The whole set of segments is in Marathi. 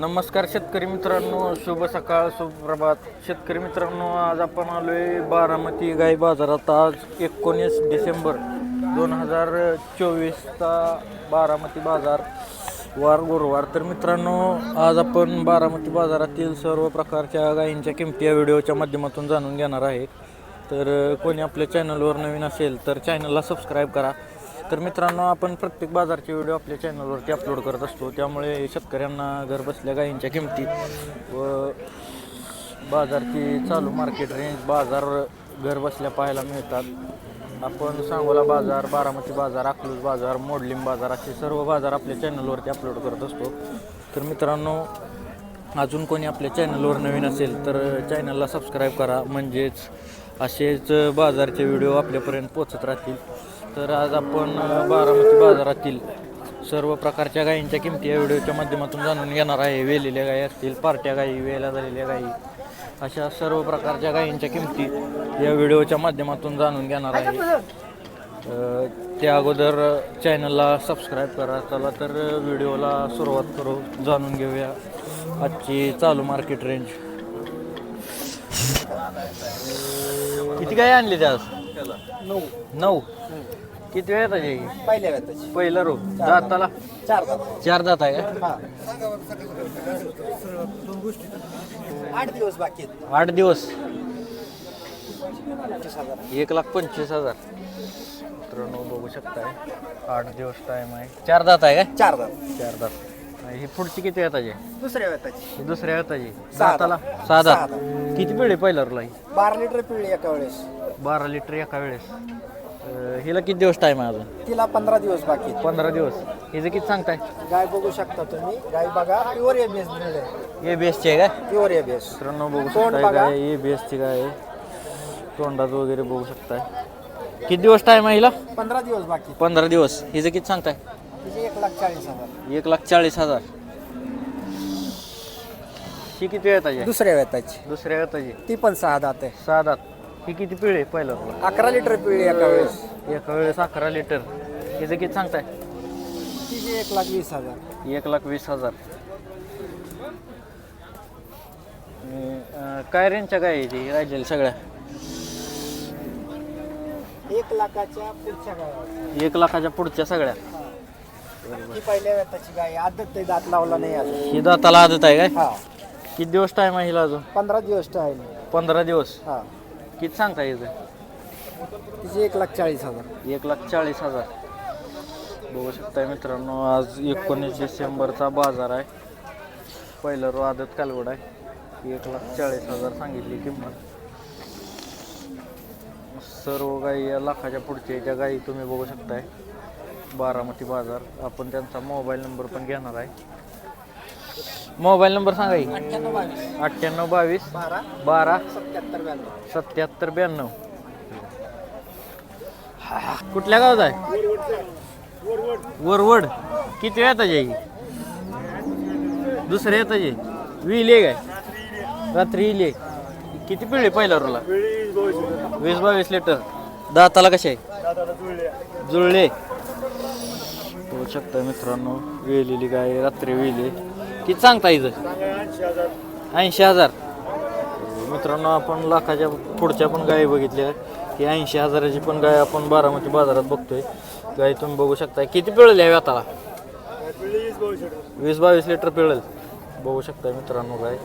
नमस्कार शेतकरी मित्रांनो शुभ सकाळ सुप्रभात शेतकरी मित्रांनो आज आपण आलो आहे बारामती गाई बाजारात. आज एकोणीस डिसेंबर दोन हजार चोवीसचा बारामती बाजार वार गुरुवार. तर मित्रांनो आज आपण बारामती बाजारातील सर्व प्रकारच्या गायींच्या किमती या व्हिडिओच्या माध्यमातून जाणून घेणार आहे. तर कोणी आपल्या चॅनलवर नवीन असेल तर चॅनलला सबस्क्राईब करा. तर मित्रांनो आपण प्रत्येक बाजारचे व्हिडिओ आपल्या चॅनलवरती अपलोड करत असतो. त्यामुळे शेतकऱ्यांना घरबसल्या गायींच्या किमती व बाजारची चालू मार्केट रेंज बाजार घरबसल्या पाहायला मिळतात. आपण सांगोला बाजार बारामती बाजार अकलूज बाजार मोडलिंग बाजार असे सर्व बाजार आपल्या चॅनलवरती अपलोड करत असतो. तर मित्रांनो अजून कोणी आपल्या चॅनलवर नवीन असेल तर चॅनलला सबस्क्राईब करा. म्हणजेच असेच बाजारचे व्हिडिओ आपल्यापर्यंत पोचत राहतील. तर आज आपण बारामती बाजारातील सर्व प्रकारच्या गायींच्या किमती या व्हिडिओच्या माध्यमातून जाणून घेणार आहे. वेलेल्या गायी असतील पार्ट्या गायी वेला झालेल्या गायी अशा सर्व प्रकारच्या गायींच्या किमती या व्हिडिओच्या माध्यमातून जाणून घेणार आहे. त्या अगोदर चॅनलला सबस्क्राईब करा. चला तर व्हिडिओला सुरुवात करू. जाणून घेऊया आजची चालू मार्केट रेंज. किती काय आणली त्या आज नऊ. नऊ? किती वेळ येतात ही पहिल्या पहिला रो दाताला? चार दात. चार दात आहे का? हा. आठ दिवस बाकी आहेत. आठ दिवस. पंचवीस हजार. एक लाख पंचवीस हजार. मित्रांनो बघू शकताय. आठ दिवस टाइम आहे. चार दात आहे का? चार दात. चार दात. ही पुढची किती येताची दुसऱ्या वेताची ही दुसऱ्या येताची सहा दाताला? दात. सहा सहा दात. किती पिढी पहिला रोला ही? बारा लिटर पिळली एका वेळेस. बारा लिटर एका वेळेस. अं, हिला किती दिवस टाइम आहे अजून? तिला पंधरा दिवस बाकी आहेत. पंधरा दिवस. हिचं किती सांगताय? गाय बघू शकता तुम्ही. गाय बघा प्युअर एबीएस ए बी एसची आहे. का प्युअर एबीएस मित्रांनो बघू तोंड शकताय बघा. काय? ए बी एसची काय आहे. तोंडाचं वगैरे बघू शकताय. किती दिवस टाइम आहे हिला? पंधरा दिवस बाकी आहेत. पंधरा दिवस. हिचं किती सांगताय? तिचे एक लाख चाळीस हजार. एक लाख चाळीस हजार. ही किती येताची दुसऱ्या वेताची दुसऱ्या येताची ती पण सहा दात आहे. सहा दात. ही किती पिढी आहे पहिलं? अकरा लिटर पिळली एका वेळेस. एका वेळेस अकरा लिटर. हिचं किती सांगताय? तिचे एक लाख वीस हजार. एक लाख वीस हजार. आणि, अं, काय रेंजच्या काय आहे ती राहिलेली सगळ्या? एक लाखाच्या पुढच्या एक लाखाच्या पुढच्या सगळ्या? ती पहिल्या वेताची गाय आदत ते दात लावला नाही अजून. ही दाताला आदत आहे काय? हा. किती दिवस टाइम आहे हिला अजून? पंधरा दिवस टाइम पंधरा दिवस? हा. किती सांगता हिचं तिचे एक लाख चाळीस हजार. एक लाख चाळीस हजार. बघू शकताय मित्रांनो आज एकोणीस डिसेंबरचा बाजार आहे. पहिला रो आदत कालवड आहे. एक लाख चाळीस हजार सांगितली किंमत. सर्व गाई या लाखाच्या पुढच्या ज्या गाई तुम्ही बघू शकताय. बारामती बाजार. आपण त्यांचा मोबाईल नंबर पण घेणार आहे. मोबाईल नंबर सांगा की. अठ्ठ्याण्णव बावीस. अठ्ठ्याण्णव बावीस. बारा. बारा. सत्याहत्तर ब्याण्णव. सत्याहत्तर ब्याण्णव. कुठल्या गावात आहे? वरवड. किती वेळ येताची दुसऱ्या येताची विले काय रात्री इले किती पिळे पहिल्या रोला? वीस बावीस लिटर. दाताला कसे आहे? जुळले होऊ शकता मित्रांनो वेलेली गाय रात्री वेली किती सांगता इथं? ऐंशी हजार. मित्रांनो आपण लाखाच्या पुढच्या पण गायी बघितल्या. की ऐंशी हजाराची पण गाय आपण बारामती बाजारात बघतोय. गाय तुम्ही बघू शकता किती पिळल आहे व्याताला? वीस बावीस लिटर पिळेल. बघू शकता मित्रांनो गाय.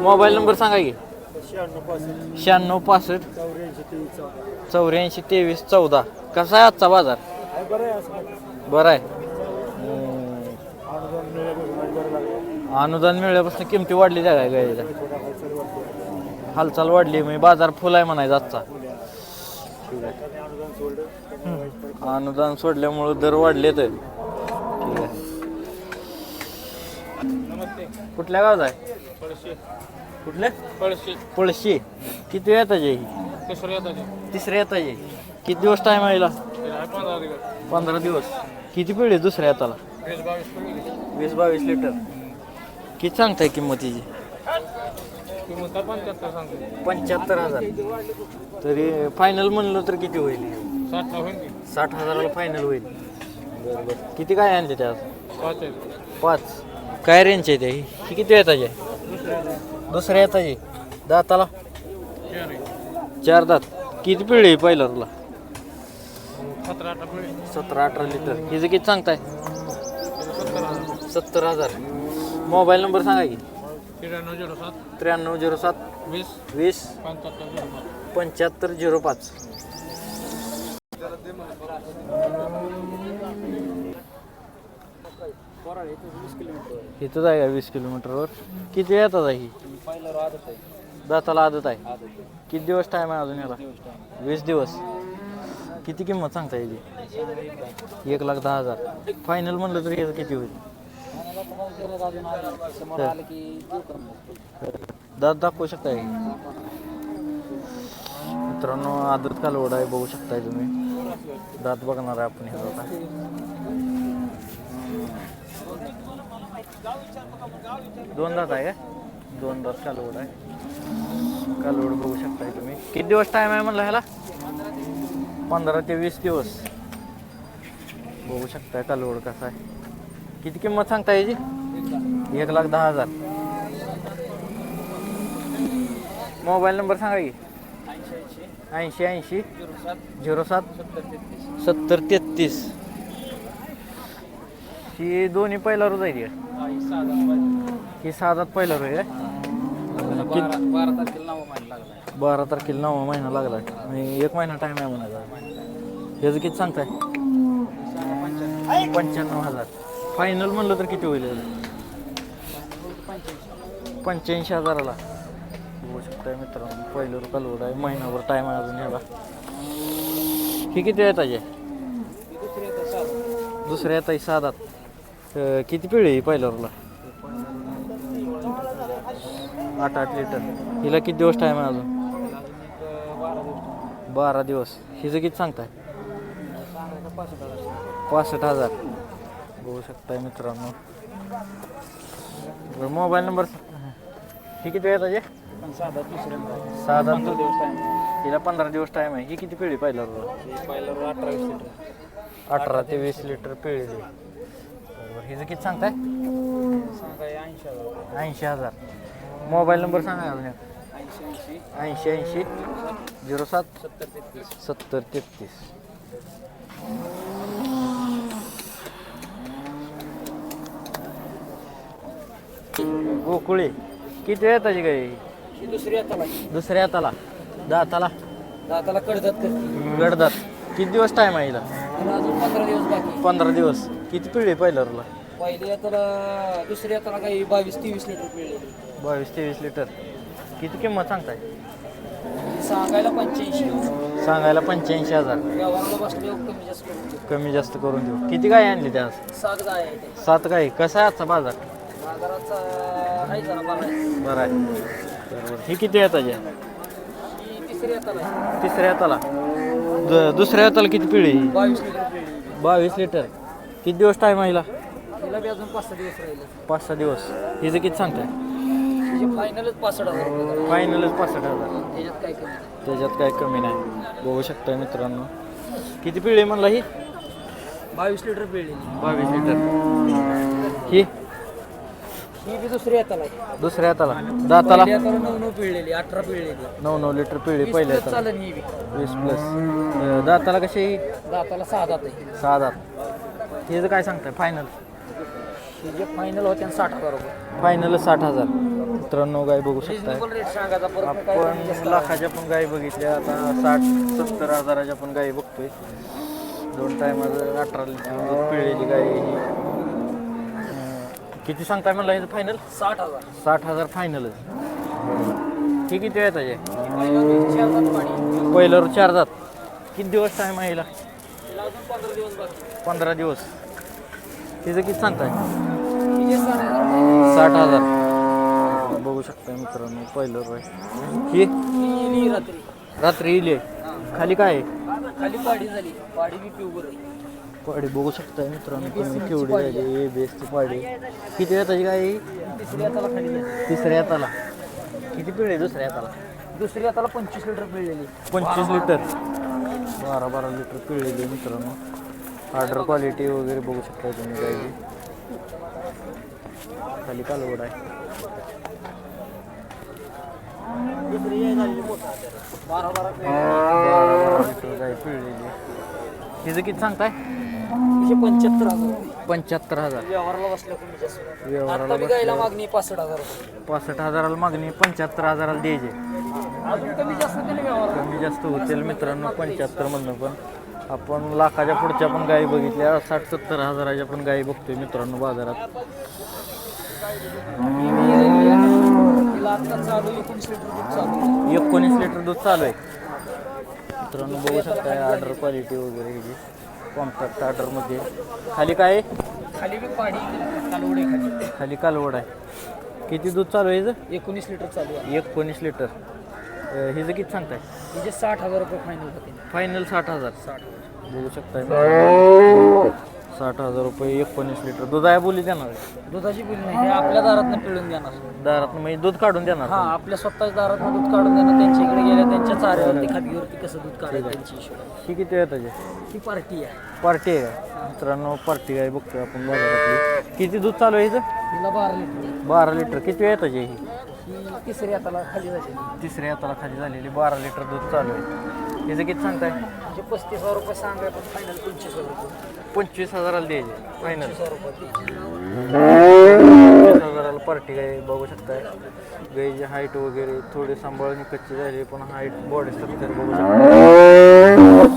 मोबाईल नंबर सांगा की. शहाण्णव पासष्ट. चौऱ्याऐंशी तेवीस चौदा. कसा आहे आजचा बाजार? बरं आहे. अनुदान मिळाल्यापासून किमती वाढली त्या काय गायच्या हालचाल वाढली म्हणजे बाजार फुल आहे म्हणायचा आजचा. हम्म. अनुदान सोडल्यामुळे दर वाढले तर ठीक आहे. कुठल्या गावात आहे? कुठल्या? पळशी. किती वेळ ही? तिसरं येतात तिसऱ्या येताची. किती दिवस टाइम आहे हिला? पंधरा दिवस. किती पिढी दुसऱ्या येताला? वीस बावीस लिटर. किती सांगताय किंमत काय पंच्याहत्तर सांगतो पंच्याहत्तर हजार. तरी फायनल म्हणलं तर किती होईल? साठला होईल की साठ हजाराला फायनल होईल. बरं बरं किती काय आणले त्यात पाच. काय रेंज आहे ते? ही किती येताची दुसऱ्या येताची दाताला? चार दात. किती पिढी आहे पहिला तुला? सतरा अठरा पिढी सतरा अठरा लिटर. हिचं किती सांगताय? सत्तर हजार सत्तर हजार. मोबाईल नंबर सांगा की. त्र्याण्णव झिरो सात. त्र्याण्णव झिरो सात. वीस. वीस. पंच्याहत्तर झिरो पाच. पंच्याहत्तर झिरो पाच. इथंच आहे का वीस किलोमीटरवर? किती येतात आहे ही? दाताला आदत आहे. किती दिवस टाइम आहे अजून याला? वीस दिवस. किती किंमत सांगता याची एक लाख दहा हजार. फायनल म्हणलं तरी याचं किती होईल? दात दाखवू शकताय मित्रांनो आदत कालवड आहे बघू शकताय तुम्ही. दात बघणार आहे आपण ह्याचा आता दोन दात आहे का? दोन दात कालवड आहे? कालवड बघू शकताय तुम्ही. किती दिवस टाइम आहे म्हणलं ह्याला? पंधरा ते वीस दिवस. बघू शकताय कालवड कसा आहे. किती किंमत सांगता याची? एक लाख दहा हजार. मोबाईल नंबर सांगा की. ऐंशी ऐंशी. झिरो सात. सत्तर तेहतीस. ही दोन्ही पहिला रोज आहे ही साधात पहिला रोज आहे बारा तारखेला नाव महिना लागला आणि एक महिना टाइम आहे म्हणायचा. ह्याचं किती सांगताय? पंच्याण्णव. हजार. फायनल म्हणलं तर किती होईल? पंच्याऐंशी हजाराला. बघू शकताय मित्रांनो? पहिलं कालवड आहे. महिनाभर टाईम आहे अजून ह्याला. ही किती येत आहे दुसऱ्या येत आहे साधात किती पिढी आहे पहिल्यावरला आठ आठ लिटर हिला किती दिवस टाईम आहे अजून? बारा दिवस. हिचं किती सांगताय? पासष्ट हजार. बघू शकताय मित्रांनो. मोबाईल नंबर ही किती वेळ आहे? पण साधा दुसऱ्यांदा साधा दिवस टाइम हिला पंधरा दिवस टाइम आहे. ही किती पिढी पहिला पहिला अठरा वीस लिटर अठरा ते वीस लिटर पिळी बरोबर. हिचं किती सांगताय? सांगा ऐंशी हजार ऐंशी हजार. मोबाईल नंबर सांगा अजून एक. ऐंशी ऐंशी. ऐंशी ऐंशी. झिरो सात. सत्तर तेहतीस. सत्तर तेहतीस. गोकुळी. किती वेळ त्याची गाई? ही दुसरी दुसऱ्या हाताला दाताला दाताला कडदात करते गडदात किती दिवस टाइम आहे हिला? आणि अजून पंधरा दिवस बाकी पंधरा दिवस. किती पिढी पहिल्याला पहिली आता दुसरी आता काही बावीस तेवीस लिटर बावीस तेवीस लिटर. किती किंमत सांगताय? सांगायला पंच्याऐंशी. सांगायला पंच्याऐंशी हजार. व्यवहाराला कमी जास्त करून देऊ. कमी जास्त करून देऊ. किती गाय आणली त्या आज? सात गाय आहे सात गाय कसा आहे आजचा बाजार? बरा आहे. बरं आहे. बरोबर ही किती ही आहे. तिसऱ्या हाताला द- दुसऱ्या हाताला किती पिढी बावीस लिटर पिळली बावीस लिटर. किती दिवस टाईम आहे हिला? पाच सहा दिवस राहिले. पाच सहा दिवस. हिचं किती सांगताय? फायनलच पासष्ट हजार रुपये फायनलच पासष्ट हजार. त्याच्यात काय कमी नाही. त्याच्यात काय कमी नाही. बघू शकताय मित्रांनो. किती पिढी म्हणला ही? बावीस लिटर पिळलेली बावीस लिटर. ही बी दुसरी हाताला आहे दुसऱ्या हाताला. दाताला? पहिली हाताला नऊ नऊ पिळलेली अठरा पिळलेली. नऊ नऊ लिटर वीस पहिल्या plus हाताला. चालेल ही बी. वीस प्लस. दाताला कशी दाताला सहा दात आहे. सहा दात. हिचं काय सांगताय? फायनल ही जे फायनल होते साठ हजार रुपये. फायनल साठ हजार. मित्रांनो गाय बघू शकताय. रिजनेबल रेट सांगायचा परत काय कमी जास्त आपण लाखाच्या पण गायी बघितल्या. आता साठ सत्तर हजाराच्या पण गायी बघतोय. दोन टायमाचं अठरा लिटर पिळलेली गाय ही. किती सांगताय म्हणलं याचं फायनल साठ हजार. साठ हजार फायनलच ही किती आहे त्याचे फायनल पहिल्यावर चार दात किती दिवस टाईम आहे हिला? तिला अजून पंधरा दिवस. बाकी पंधरा दिवस तिचं किती सांगताय? साठ हजार. बघू शकता मित्रांनो पहिलं ही? ती येली रात्री. रात्री इले खाली काय आहे? खाली पाडी झाली. पाडी बी आहे. पाडी बघू शकताय मित्रांनो तुम्ही केवढी झाली ए बेसची पाडी. किती येताची काय? तिसरी हाताला खाली आहे. तिसऱ्या हाताला. किती पिढी दुसऱ्या हाताला? दुसरी हाताला पंचवीस लिटर पिळलेली. पंचवीस लिटर. बारा बारा लिटर पिळलेली मित्रांनो. ऑर्डर क्वालिटी वगैरे बघू शकता तुम्ही काय खाली कालवड आहे. बारा बारा लिटर गाय पिळलेली. हिचं किती सांगताय? एकशे पंच्याहत्तर हजार. पंच्याहत्तर हजार. व्यवहाराला बसल्या कमी जास्त. व्यवहाराला आता बी गायला मागणी पासष्ट हजार. रुपये पासष्ट हजाराला मागणी पंच्याहत्तर हजाराला द्यायचे. अजून कमी जास्त केले व्यवहार कमी जास्त होतील मित्रांनो पंच्याहत्तर मधनं पण. आपण लाखाच्या पुढच्या पण गायी बघितल्या साठ सत्तर हजाराच्या पण गायी बघतोय मित्रांनो बाजारात. तिला आता चालू एकोणीस लिटर दूध चालू एकोणीस लिटर दूध चालू आहे. मित्रांनो बघू शकताय ऑर्डर क्वालिटी वगैरे ह्याची कॉम्पॅक्ट ऑर्डरमध्ये खाली काय? आहे? खाली बी पाडी कालवडे खाली. खाली कालवड आहे. किती दूध चालू आहे हिचं? एकोणीस लिटर चालू आहे. एकोणीस लिटर. अं, हिचं किती सांगताय? म्हणजे साठ हजार रुपये फायनल होते. फायनल साठ हजार. साठ बघू शकताय. साठ हजार रुपये एकोणीस लिटर. दूध आहे बोली देणार. आहे दुधाची बिल नाही हे आपल्या दारातनं पिळून देणार. दारात म्हणजे दूध काढून देणार. हा आपल्या स्वतःच्या दारातनं दूध काढून देणार त्यांच्या इकडे गेल्या त्यांच्या चाऱ्यावरती खादीवरती कसं दूध काढायचं त्यांची हिशोब ही किती आहे त्याची? ती पार्टी आहे. पार्टी आहे. का? मित्रांनो पार्टी आहे बघतोय आपण बाजारातली. किती दूध चालू आहे हिचं? तिला बारा लिटर. बारा लिटर. किती आहे त्याची ही? ही तिसरी हाताला खाली जाते. तिसऱ्या हाताला खाली झालेली बारा लिटर दूध चालू आहे. हिचं किती सांगताय? म्हणजे पस्तीस हजार रुपये सांगाय पण फायनल पंचवीस हजार रुपये. पंचवीस हजाराला द्यायचे फायनल पंचवीस हजार रुपये पंचवीस हजाराला पार्टी आहे बघू शकताय. गाईची हाईट वगैरे थोडी सांभाळून कच्ची झाली पण हाईट बॉडी स्ट्रक्चर बघू शकता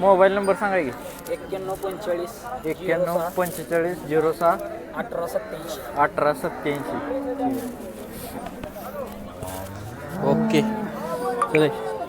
मोबाईल नंबर सांगा की. एक्क्याण्णव पंचेचाळीस एक्क्याण्णव पंचेचाळीस झिरो सहा. अठरा सत्याऐंशी अठरा सत्याऐंशी ओके. चला.